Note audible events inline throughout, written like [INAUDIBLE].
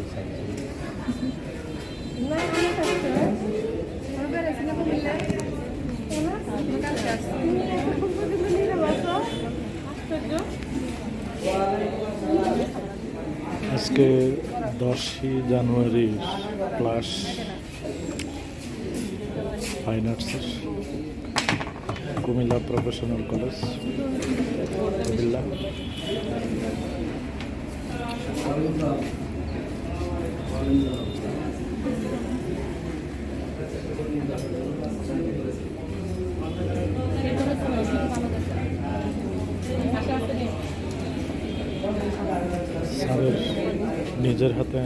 আসছে আশ্চর্য আজকে দশই জানুয়ারি ক্লাস ফাইন আর্টসের কুমিল্লা প্রফেশনাল কলেজ কুমিল্লা। স্যারের নিজের হাতে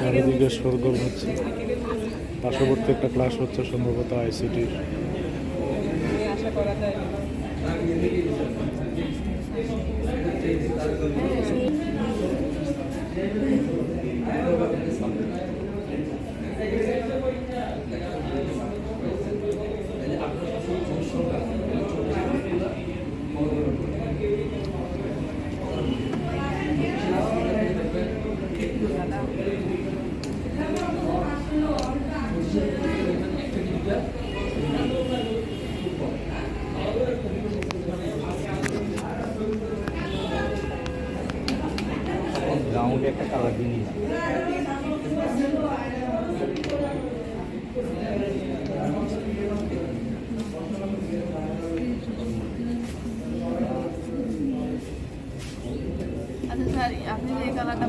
চারিদিকে সরগোল হচ্ছে। পার্শ্ববর্তী একটা ক্লাস হচ্ছে সম্ভবত আইসিটির করা যায় গ্রাউন্ডে একটা কালার জিনিস আচ্ছা স্যার আপনি যে কালারটা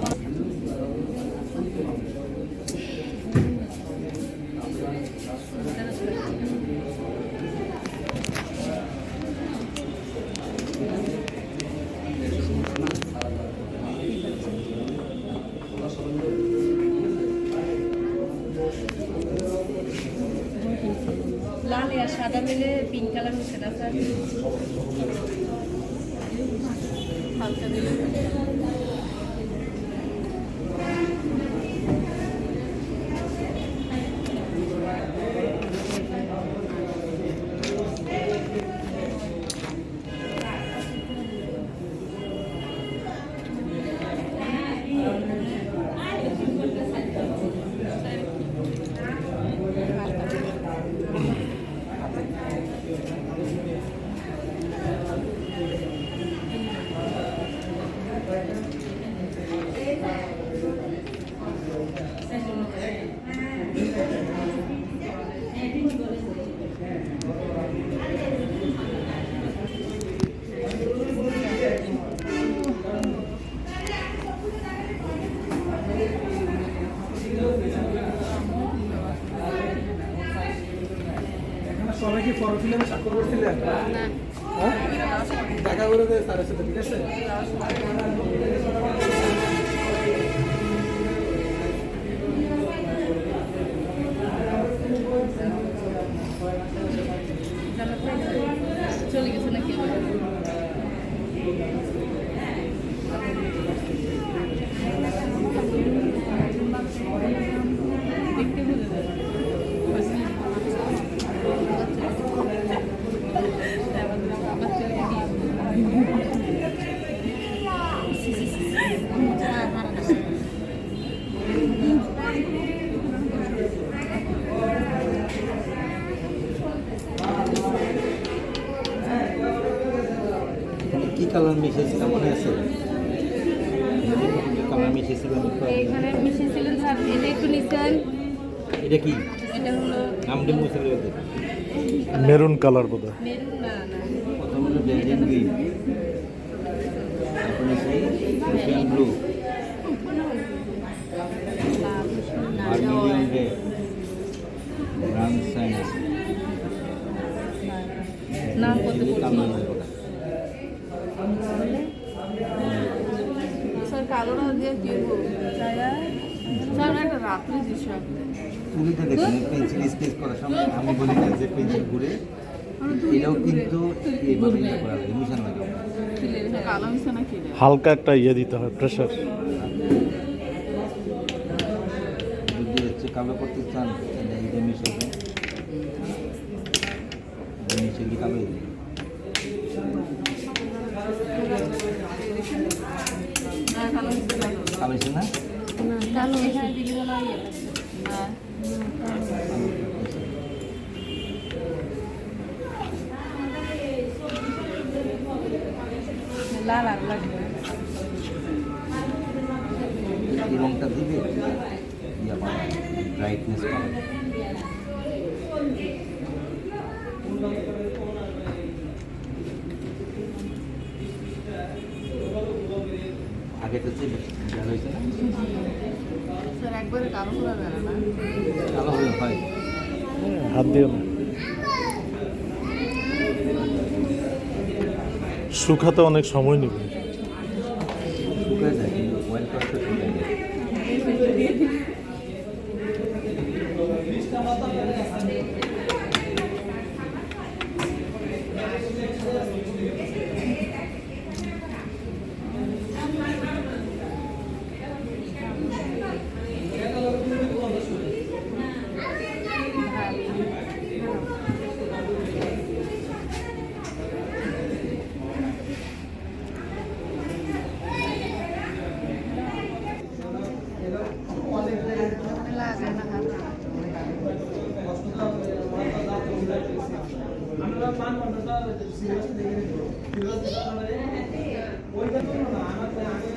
সাদা মিলে পিঙ্ক কালার হচ্ছে না হালকা দিলে দেখা করে দেয় স্যারের সাথে ঠিক আছে? কালার মিশিয়েছিলাম মনে আছে কালার। এখানে স্যার এটা একটু নিচ্ছেন এটা কি এটা হলো গেছে মেরুন কালার বোধ হয় মেরুন না প্রথম হলো গ্রিন ওশিয়ান ব্লু ব্রাউন নাম কত বলছি? স্যার কালোটা দিয়ে কি করব স্যার একটা রাত্রি দৃশ্য তুমি তো দেখুন পেন্সিল স্কেচ করার সময় আমি বলি না যে পেন্সিল ঘুরে এটাও কিন্তু এইভাবে করা লাগে মিশন হালকা একটা ইয়ে দিতে হয় প্রেশার যদি হচ্ছে কালো করতে চান তাহলে এই যে মিশাবেন মিশে কি কালো হয়ে যাবে। না কালো মিশে কালো কালো হয়েছে না কালো এখানে দিকে বলা ইয়ে হ্যাঁ লাল আর লাগবে আগে তো ছিল হয়েছে। না স্যার একবারে কালো করা না? কালো হলে হয়। হাত দিও না। শুকাতে অনেক সময় নেবে শুকিয়ে যায় কিন্তু অয়েল করা তো শুকিয়ে যায় লাগে না হাত আমরা মান মন্ডলটা সিরিয়াস দেখে ওইটা তো না আমাদের আগে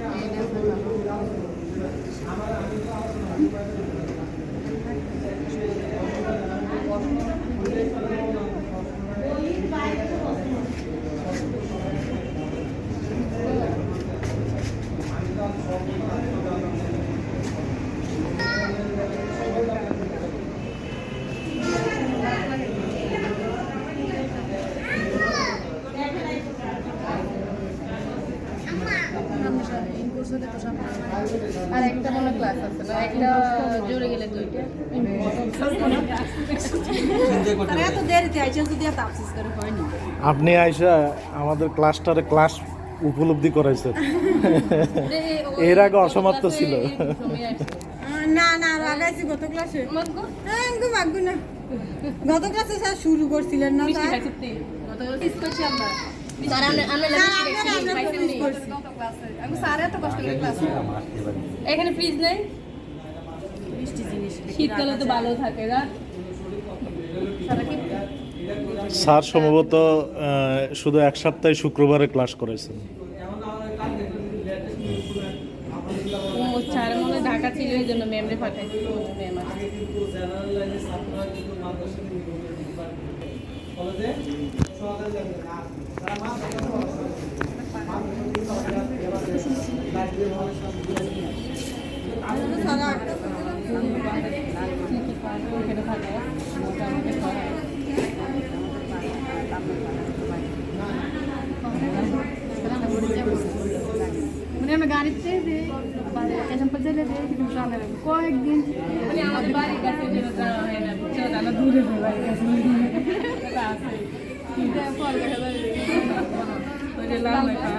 আর একটা মনে ক্লাস আছে না একটা জুড়ে গেলে দুইটা এনজয় করতে এত দেরিতে আইছেন যদি এত আফসোস করে হয়নি আপনি আইসা আমাদের ক্লাসটারে ক্লাস উপলব্ধি করাইছেন [LAUGHS] এর আগে অসমাপ্ত ছিল। না না লাগাইছি গত ক্লাসে। আমি না। গত ক্লাসে স্যার শুরু করছিলেন না এখানে ফ্রিজ নেই? শীতকালে তো ভালো থাকে না? কি স্যার সম্ভবত শুধু এক সপ্তাহে শুক্রবারে ক্লাস করেছেন। মনে হয় হয় মানে আমরা গাড়িতে যে এক্সাম্পল চলে যে, কিন্তু সামনে কয়েকদিন মানে হয় দূরে হয় বাড়ির কাছে। ফল দেখা যায় ওই যে লাল লেখা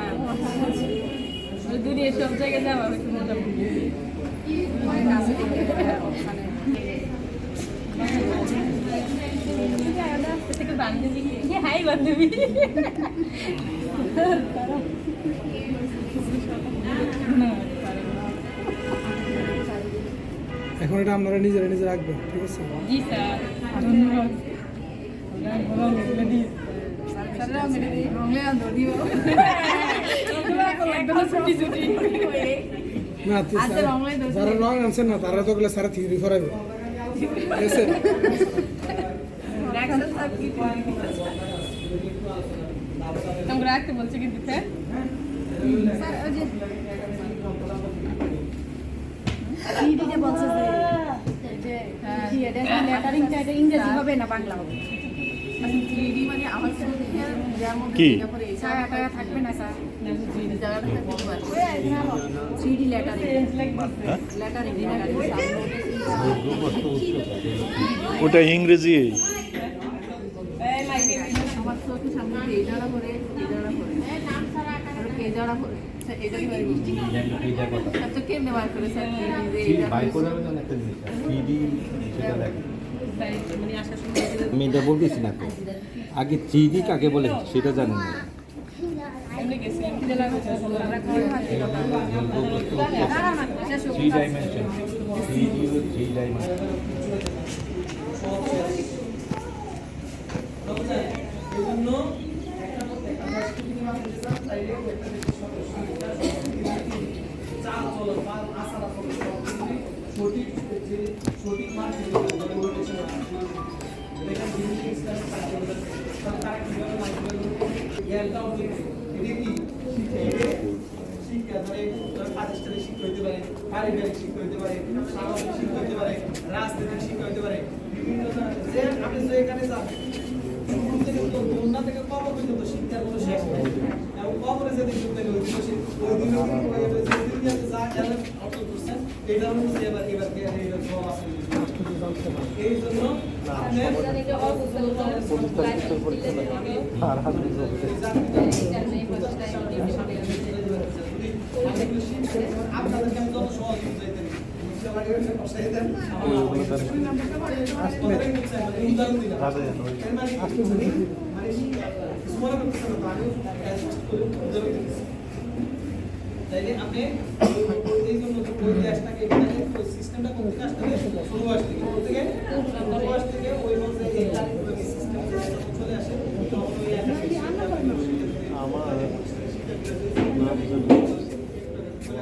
ওই দুনিয়া সব জায়গায় যাওয়া হয়েছে মোটামুটি। হাই বান্ধবী এখন এটা আপনারা নিজেরা নিজে রাখবেন ঠিক আছে? জি স্যার। ধন্যবাদ। না রং যারা রং আনছেন না তারা তো গেলে স্যার থিওরি করাবে আমাকে রাখতে বলছে কি এটা ইংরেজি হবে না বাংলা হবে মানে আমার কি? লেটারিং। ওটা ইংরেজি। জায়গা করে একটা জিনিস আমি এটা বলতেছি না তো। আগে থ্রি কাকে বলে সেটা জানি না। Three dimension three three dimension পারিবারিক শিক্ষা হতে পারে সামাজিক শিক্ষা হতে পারে রাজনৈতিক শিক্ষা হতে পারে বিভিন্ন যে আপনি যে এখানে যান শুরু থেকে তো বন্যা থেকে কবর পর্যন্ত শিক্ষার কোনো শেষ নেই। এবং কবরে যেদিন ঢুকতে গেল ওই দিবসে ওই দিনে ওই দিনে আপনি যা জ্ঞান অর্জন করছেন এটা অনুযায়ী এবার এবার কে এইটা সব আছে। এই জন্য আপনার আর হাজবেন্ড আপনাদেরকে আমি সহজ বুঝাইতে তাইলে আপনি এই জন্য ওই সিস্টেমটা কোন থেকে আসতে থেকে চলে আসে তখন ওই আমার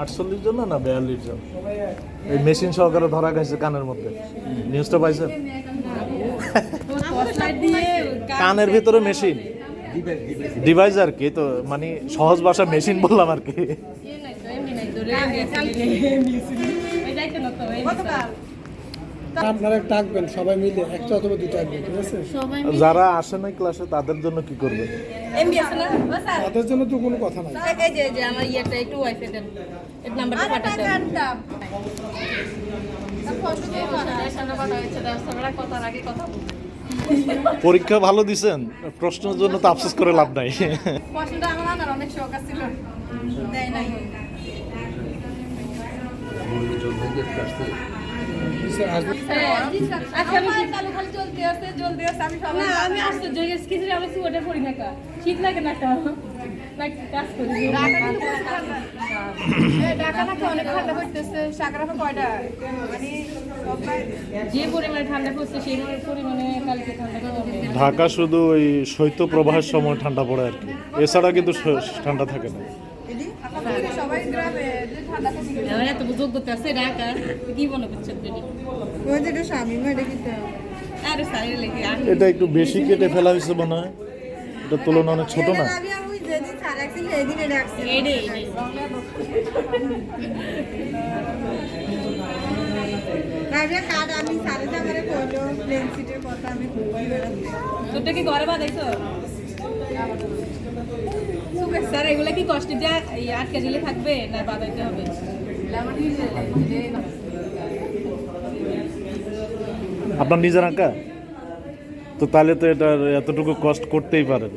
আটচল্লিশ জন না বিয়াল্লিশ জন? এই মেশিন সহকারে ধরা গেছে কানের মধ্যে। নিউজটা পাইছেন কানের ভিতরে মেশিন। ডিভাইস আর কি? তো মানে সহজ ভাষা মেশিন বললাম আর কি। আপনারা ডাকবেন সবাই মিলে একটা অথবা দুটো ডাকবেন ঠিক আছে? যারা আসে না ক্লাসে তাদের জন্য কি করবে? এমবি আছে না? তাদের জন্য তো কোনো কথা নাই। এই যে যে আমার ইয়েটা একটু ওয়াইফাই দেন। এই নাম্বারটা পাঠাতে কথার আগে কথা বলব পরীক্ষা ভালো দিছেন? প্রশ্নের জন্য তো আফসোস করে লাভ নাই। পছন্দ আমার অনেক শখ দেয় নাই। আচ্ছা আমি চালু খালি চলতে আছে চলতে আছে আমি সবাই না আমি আশ্চর্য গেছি। কিছু আমি সুয়েটার পরি না কা শীত লাগে না কা? না কাজ করি। ঢাকা ঠান্ডা পড়তেছে সাগরাফে কয়টা মানে সবাই যে পরিমাণে ঠান্ডা পড়ছে সেই পরিমাণে কালকে ঠান্ডা কমবে ঢাকা শুধু ওই শৈত্য প্রবাহের সময় ঠান্ডা পড়ে আর কি। এছাড়া কিন্তু ঠান্ডা থাকে না। সবাই গ্রামে? আমার এত যোগ্যতা আছে ঢাকা কি মনে করছেন তুমি এটা একটু বেশি কেটে ফেলা হয়েছে মনে হয় এটা তুলনা অনেক ছোট না কি ঘরে বাঁধাইছো স্যার এগুলা কি কষ্ট আটকে দিলে থাকবে না বাঁধাইতে হবে আপনার নিজের আঁকা? তো তাহলে তো এটার এতটুকু কষ্ট করতেই পারেন।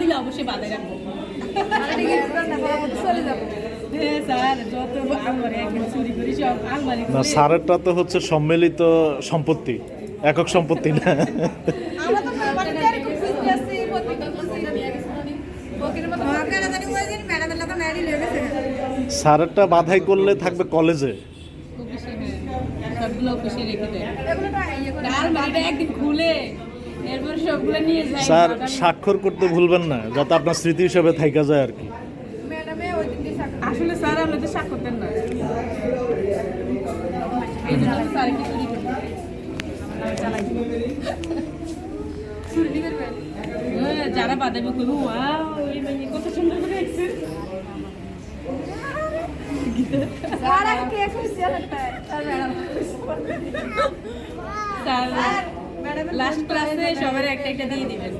দিলে অবশ্যই রাখব। যাব। হ্যাঁ না সারেরটা তো হচ্ছে সম্মিলিত সম্পত্তি। একক সম্পত্তি না। মানে স্যারেরটা বাধাই করলে থাকবে কলেজে। স্যার স্বাক্ষর করতে ভুলবেন না যাতে আপনার স্মৃতি হিসেবে থাইকা যায় আর কি। আসলে স্যার আমরা তো স্বাক্ষর দেন না। যারা বাদামি করব কত সুন্দর করে একটা দিয়ে দিবেন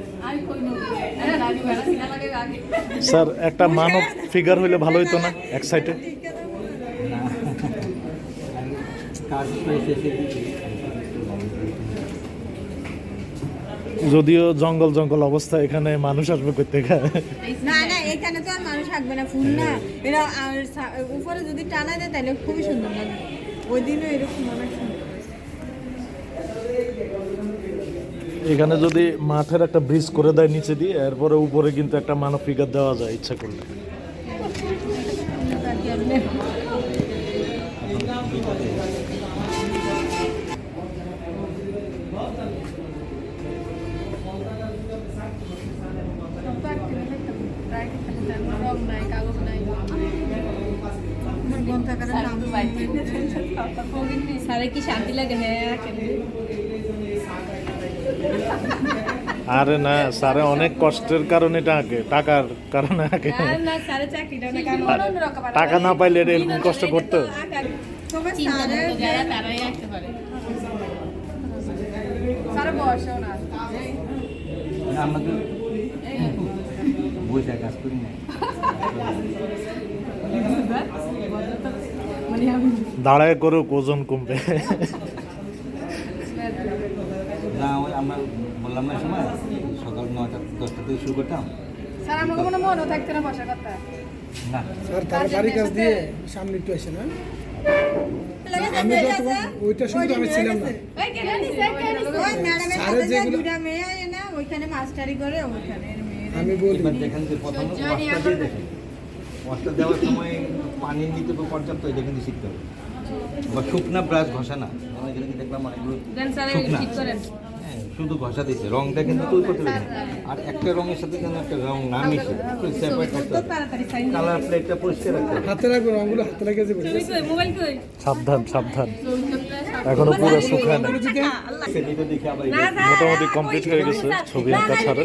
স্যার, একটা মানব ফিগার হইলে ভালো হইতো না, এক সাইডে শেষে দিচ্ছি যদিও জঙ্গল জঙ্গল অবস্থা এখানে মানুষ আসবে করতে না না এখানে তো আর মানুষ না ফুল না। এরা উপরে যদি টানা দেয় তাহলে খুবই সুন্দর লাগে। ওই দিনও এরকম অনেক এখানে যদি মাঠের একটা ব্রিজ করে দেয় নিচে দিয়ে এরপরে উপরে কিন্তু একটা মানব ফিগার দেওয়া যায় ইচ্ছা করলে। হ্যাঁ আরে না, স্যারে অনেক কষ্টের কারণে এটা টাকার কারণে আঁকে টাকা না পাইলে এরকম কষ্ট করতো? আমাদের বইটা কাজ করি না। দাঁড়ায় করেও ওজন কমবে। না ওই আমরা বললাম না সময় সকাল নয়টা দশটা থেকে শুরু করতাম। স্যার আমাকে কোনো মনও থাকতো না বসার কথা। না। স্যার তাড়াতাড়ি কাজ দিয়ে সামনে একটু আসে না? আমি ওইটা শুনতে আমি ছিলাম না। লেগেছে। ওই কেন নিছে কেন নিছে? ওই ম্যাডামের স্যারের যে যেগুলো- মেয়ে না ওইখানে মাস্টারি করে ওইখানে আমি বলি দেখেন যে প্রথম দিয়ে দেখেন। ওয়াশটা দেওয়ার সময় পানি নিতে তো পর্যাপ্ত এটা কিন্তু শিখতে হবে বা শুকনা ব্রাশ ঘষা না। আমরা এখানে কি দেখলাম অনেকগুলো শুকনা। হ্যাঁ, শুধু ঘষা দিচ্ছে রংটা কিন্তু তুই করতে পারবি আর একটা রঙের সাথে যেন একটা রং না মিশে সেপারেট থাকতে হবে কালার প্লেটটা পরিষ্কার রাখতে হবে। হাতে রাখব রঙগুলো হাতে রেখে সাবধান সাবধান। এখনও পুরো শুকায় না সেটা দেখে আবার মোটামুটি কমপ্লিট হয়ে গেছে ছবি আঁকা ছাড়া।